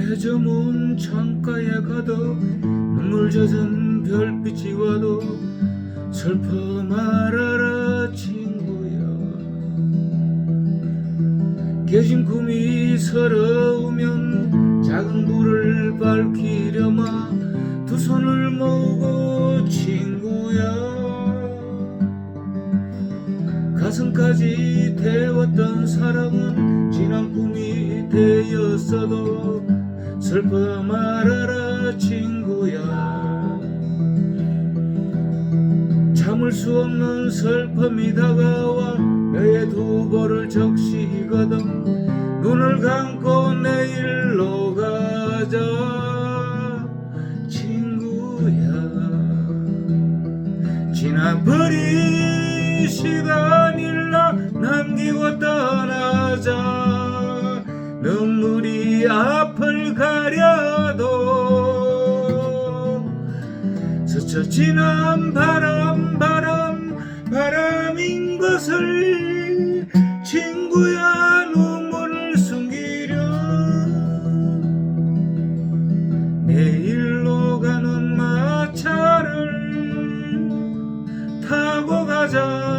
해저문 창가에 가도 눈물 젖은 별빛이 와도 슬퍼 말아라 친구야 깨진 꿈이 서러우면 작은 불을 밝히려마 두 손을 모으고 친구야 가슴까지 태웠던 사랑은 지난 꿈이 되었어도 슬퍼 말아라 친구야. 참을 수 없는 슬픔이 다가와 내두 볼을 적시거든 눈을 감고 내일로 가자 친구야. 지나버린 시간을 나 남기고 떠나자 눈물이 앞을 가려도 스쳐 지난 바람 바람 바람인 것을 친구야 눈물을 숨기려. 내일로 가는 마차를 타고 가자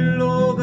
Lord,